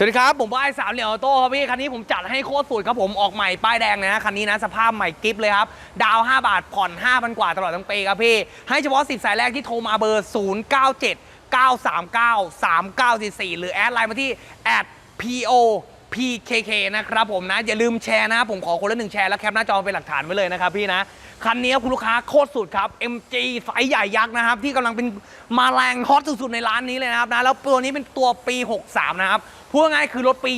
สวัสดีครับ ผมป้ายสามเหลี่ยมออโต้ครับพี่ คันนี้ผมจัดให้โคตรสุดครับผมออกใหม่ป้ายแดงนะคันนี้นะสภาพใหม่กิฟเลยครับ ดาว 5 บาทผ่อน 5,000 กว่าตลอดทั้งปีครับพี่ ให้เฉพาะ 10 สายแรกที่โทรมาเบอร์ 097 939 3944 หรือแอดไลน์มาที่ @po PKK นะครับผมนะ อย่าลืมแชร์นะ ผมขอคนละหนึ่งแชร์แล้วแคปหน้าจอเป็นหลักฐานไว้เลยนะครับพี่นะ คันนี้คุณลูกค้าโคตรสุดครับ MG ไซส์ใหญ่ยักษ์นะครับ ที่กำลังเป็นมาแรงฮอตสุดๆในร้านนี้เลยนะครับนะแล้วตัวนี้เป็นตัวปี 63 นะครับพูดง่ายคือรถปี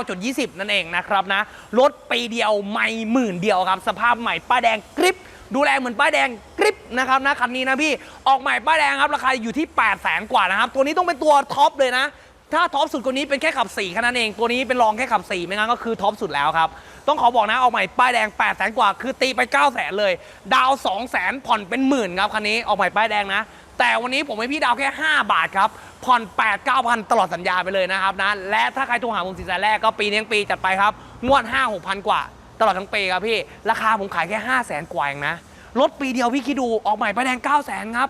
19.20 นั่นเองนะครับนะรถปีเดียวไม่หมื่นเดียวครับ สภาพใหม่ป้ายแดงกริปดูแลเหมือนป้ายแดงกริปนะครับนะคันนี้นะพี่ออกใหม่ป้ายแดงครับราคาอยู่ที่ 8 0 0 0 0 0 กว่านะครับ ตัวนี้ต้องเป็นตัวท็อปเลยนะ ถ้าท็อปสุดกว่านี้เป็นแค่ขับ4แค่นั้นเอง ตัวนี้เป็นรองแค่ขับ4ไม่งั้นก็คือท็อปสุดแล้วครับ ต้องขอบอกนะออกใหม่ป้ายแดง8 0 0 0 0 0กว่า คือตีไป9 0 0 0 0 0เลย ดาว2 0 0 0 0 0ผ่อนเป็นหมื่นครับคันนี้ออกใหม่ป้ายแดงนะ แต่วันนี้ผมให้พี่ดาวแค่ 5 บาทครับ ผ่อน 8 9 0 0 0 ตลอดสัญญาไปเลยนะครับนะ และถ้าใครโทรหาผมสินแสแรกก็ปีนี้ปีจัดไปครับ งวด 5 6 0 0 0 กว่า ตลอดทั้งปีครับพี่ ราคาผมขายแค่ 5 0 0 0 0 0กว่าเองนะ รถปีเดียวพี่คิดดูออกใหม่ป้ายแดง 9 0 0 0 0 0ครับ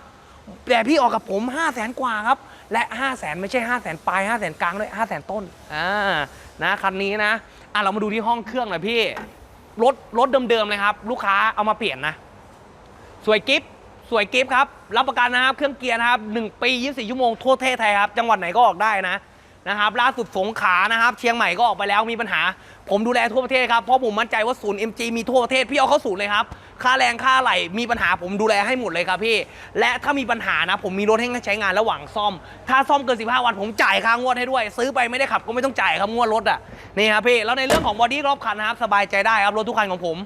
แต่พี่ออกกับผม 5 0 0แสนกว่าครับ และ 5 0 0แสนไม่ใช่ 5 0 0แสนปลาย 5 0 0แสนกลางด้วย 5 0 0แสนต้นอ่านะคันนี้นะอะเรามาดูที่ห้องเครื่องหน่อยพี่ รถรถเดิมๆเลยครับ ลูกค้าเอามาเปลี่ยนนะ สวยกิฟต์สวยกิฟต์ครับ รับประกันนะครับ เครื่องเกียร์นะครับ 1 ปี 24 ชั่วโมงทั่วประเทศไทยครับ จังหวัดไหนก็ออกได้นะนะครับล่าสุดสงขานะครับ เชียงใหม่ก็ออกไปแล้วมีปัญหา ผมดูแลทั่วประเทศครับ เพราะผมมั่นใจว่าศูนย์ MG มีทั่วประเทศ พี่เอาเข้าศูนย์เลยครับ ค่าแรงค่าไหลมีปัญหาผมดูแลให้หมดเลยครับพี่ และถ้ามีปัญหานะผมมีรถให้ใช้งานระหว่างซ่อม ถ้าซ่อมเกิน 15 วันผมจ่ายค่างวดให้ด้วย ซื้อไปไม่ได้ขับก็ไม่ต้องจ่ายครับงวดรถอะนี่ครับพี่แล้วในเรื่องของบอดี้รอบคันนะครับสบายใจได้ครับรถทุกคันของผม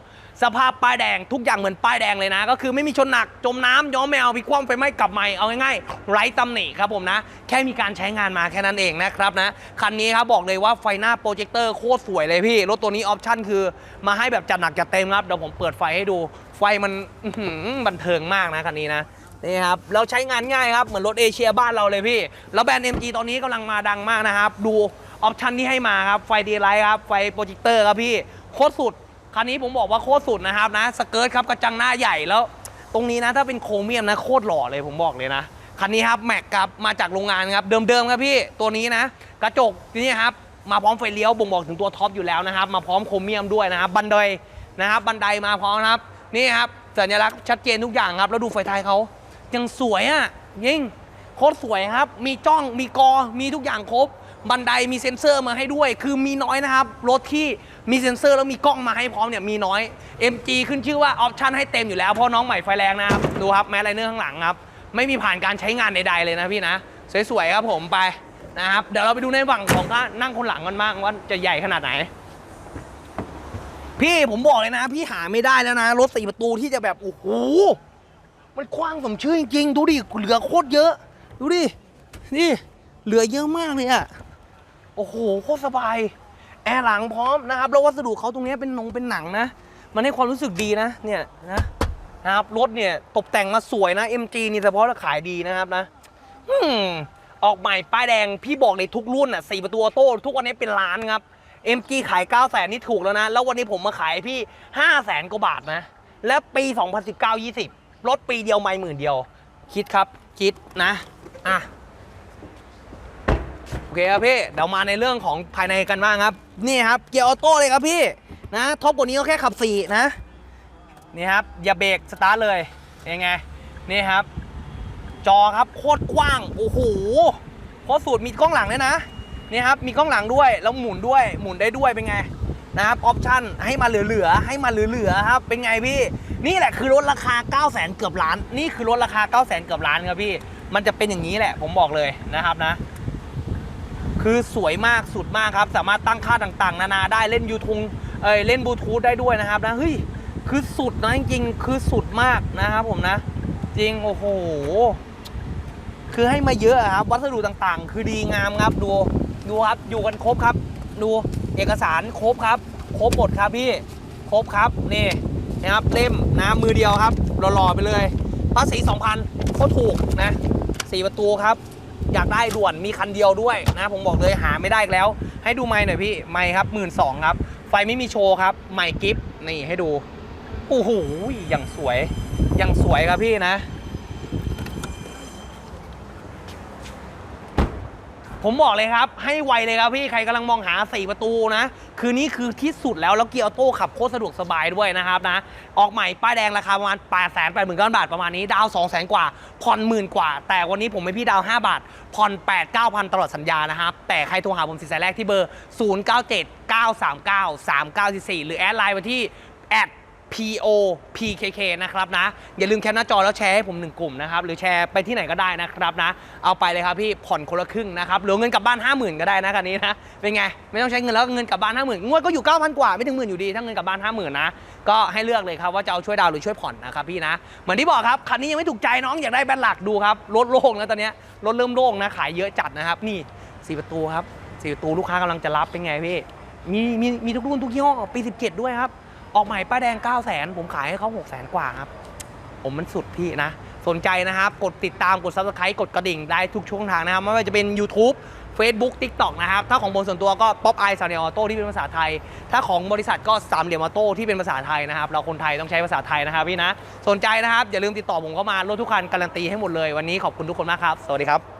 สภาพป้ายแดงทุกอย่างเหมือนป้ายแดงเลยนะ ก็คือไม่มีชนหนักจมน้ำย้อมแมวพิคว่ำไฟไหม้กลับใหม่เอาง่ายๆไร้ตำหนิครับผมนะ แค่มีการใช้งานมาแค่นั้นเองนะครับนะ คันนี้ครับบอกเลยว่าไฟหน้าโปรเจคเตอร์โคตรสวยเลยพี่ รถตัวนี้ออปชั่นคือมาให้แบบจัดหนักจัดเต็มครับเดี๋ยวผมเปิดไฟให้ดู ไฟมันบันเทิงมากนะคันนี้นะนี่ครับเราใช้งานง่ายครับ เหมือนรถเอเชียบ้านเราเลยพี่ แล้วแบรนด์ MG ตอนนี้กำลังมาดังมากนะครับ ดูออปชันที่ให้มาครับ ไฟดีไลท์ครับ ไฟโปรเจคเตอร์ครับพี่ โคตรสุด คันนี้ผมบอกว่าโคตรสุดนะครับนะสเกิร์ตครับกระจังหน้าใหญ่แล้ว ตรงนี้นะถ้าเป็นโครเมียมนะโคตรหล่อเลยผมบอกเลยนะคันนี้ครับแม็กครับมาจากโรงงานครับเดิมๆครับพี่ตัวนี้นะ กระจกนี่ครับมาพร้อมไฟเลี้ยวบ่งบอกถึงตัวท็อปอยู่แล้วนะครับ มาพร้อมโครเมียมด้วยนะครับบันไดนะครับบันไดมาพร้อมนะครับนี่ครับสัญลักษณ์ชัดเจนทุกอย่างครับ แล้วดูไฟท้ายเขายังสวยอะยิ่งโคตรสวยครับ มีจ้องมีกอมีทุกอย่างครบ บันไดมีเซ็นเซอร์มาให้ด้วย คือมีน้อยนะครับรถที่ มีเซ็นเซอร์แล้วมีกล้องมาให้พร้อมเนี่ยมีน้อย MG ขึ้นชื่อว่าออปชั่นให้เต็มอยู่แล้วเพราะน้องใหม่ไฟแรงนะครับดูครับแมสไลเนอร์ข้างหลังครับไม่มีผ่านการใช้งานใดๆเลยนะพี่นะ สวยๆครับผมไปนะครับเดี๋ยวเราไปดูในฝั่งของก็นั่งคนหลังกันบ้างว่าจะใหญ่ขนาดไหน พี่ผมบอกเลยนะ พี่หาไม่ได้แล้วนะ รถสี่ประตูที่จะแบบโอ้โหมันกว้างสมชื่อจริงๆดูดิเหลือโคตรเยอะ ดูดินี่เหลือเยอะมากเลยอะโอ้โหโคตรสบาย แอร์หลังพร้อมนะครับแล้ววัสดุเขาตรงนี้เป็นนงเป็นหนังนะ มันให้ความรู้สึกดีนะเนี่ยนะนะครับรถเนี่ยตกแต่งมาสวยนะ MG นี่เฉพาะแล้วขายดีนะครับนะอืมออกใหม่ป้ายแดงพี่บอกเลยทุกรุ่นอะสี่ประตูออโต้ทุกวันนี้เป็นล้านครับ MG ขาย9 0 0แสนนี่ถูกแล้วนะ แล้ววันนี้ผมมาขายพี่5 0 0แสนกว่าบาทนะ และปี 2019 20 รถปีเดียวไม่หมื่นเดียว คิดครับคิดนะอะโอเคครับพี่เดี๋ยวมาในเรื่องของภายในกันบ้างครับ นี่ครับเกียร์ออโต้เลยครับพี่นะท็อปกว่านี้ก็แค่ขับ4นะนี่ครับอย่าเบรกสตาร์ทเลยยังไงนี่ครับ จอครับโคตรกว้างโอ้โหโคตรสุดมีกล้องหลังด้วยนะนี่ครับมีกล้องหลังด้วยแล้วหมุนด้วยหมุนได้ด้วยเป็นไงนะครับออปชั่นให้มาเหลือๆให้มาเหลือๆครับเป็นไงพี่ นี่แหละคือรถราคา 9 0 0 0 0 0เกือบล้าน นี่คือรถราคา 9 0 0 0 0 0เกือบล้านครับพี่ มันจะเป็นอย่างนี้แหละผมบอกเลยนะครับนะ คือสวยมากสุดมากครับ สามารถตั้งค่าต่างๆ นานาได้เล่นยูทูบเอ้ยเล่นบลูทูธได้ด้วยนะครับนะเฮ้ยคือสุดนะจริงๆคือสุดมากนะครับผมนะ จริงโอ้โหคือให้มาเยอะครับ วัสดุต่างๆ คือดีงามครับดูดูครับอยู่กันครบครับ ดูเอกสารครบครับ ครบหมดครับพี่ครบครับนี่นะครับเล่มนะมือเดียวครับหล่อๆไปเลยภาษี2,000ก็ถูกนะสี่ประตูครับ อยากได้ด่วนมีคันเดียวด้วยนะผมบอกเลยหาไม่ได้แล้ว ให้ดูไม้หน่อยพี่ไม้ครับหมื่นสองครับ ไฟไม่มีโชว์ครับไม้กิฟต์นี่ให้ดูโอ้โหอย่างสวยอย่างสวยครับพี่นะ ผมบอกเลยครับ ให้ไวเลยครับพี่ใครกำลังมองหา 4 ประตูนะ คือนี่คือที่สุดแล้ว แล้วเกียร์ออโต้ขับโคตรสะดวกสบายด้วยนะครับนะ ออกใหม่ป้ายแดงราคาประมาณ 8 8 0 0 0 0บาทประมาณนี้ ดาว 2 0 0 0 0 กว่า ผ่อนหมื่นกว่า แต่วันนี้ผมให้พี่ดาว 5 บาท ผ่อน 8 9,000 ตลอดสัญญานะครับ แต่ใครโทรหาผมสิสายแรกที่เบอร์ 097 939 3944หรือแอดไลน์มาที่แอด PO PKK นะครับนะ อย่าลืมแคปหน้าจอแล้วแชร์ให้ผมหนึ่งกลุ่มนะครับ หรือแชร์ไปที่ไหนก็ได้นะครับนะ เอาไปเลยครับพี่ผ่อนคนละครึ่งนะครับหลือเงินกลับบ้าน 50,000 ก็ได้นะคันนี้นะเป็นไง ไม่ต้องใช้เงินแล้วเงินกลับบ้าน 50,000งวดก็อยู่ 9,000 กว่าไม่ถึงหมื่นอยู่ดีถ้าเงินกลับบ้าน 50,000 นะ ก็ให้เลือกเลยครับว่าจะเอาช่วยดาวหรือช่วยผ่อนนะครับพี่นะเหมือนที่บอกครับคันนี้ยังไม่ถูกใจน้องอยากได้แบนหลักดูครับรถโล่งแล้วตอนนี้รถเริ่มโล่งนะขายเยอะจัดนะครับนี่สี่ประตูครับสี่ประตูลูกค้ากำลังจะรับเป็นไงพี่มีมีมีทุกรุ่นทุกยี่ห้อปี 17 ด้วยครับ ออกใหม่ป้าแดง 9 0 0 0 0 0ผมขายให้เขา6 0 0 0 0กว่าครับ ผมมันสุดพี่นะ สนใจนะครับ กดติดตามกด subscribe กดกระดิ่งได้ทุกช่องทางนะครับ ไม่ว่าจะเป็น YouTube Facebook TikTok นะครับ ถ้าของบนส่วนตัวก็ Pop i สามเหลี่ยมออโต้ที่เป็นภาษาไทย ถ้าของบริษัทก็สามเหลี่ยมออโต้ที่เป็นภาษาไทยนะครับ เราคนไทยต้องใช้ภาษาไทยนะครับพี่นะ สนใจนะครับ อย่าลืมติดต่อผมเข้ามารถทุกคันการันตีให้หมดเลย วันนี้ขอบคุณทุกคนมากครับ สวัสดีครับ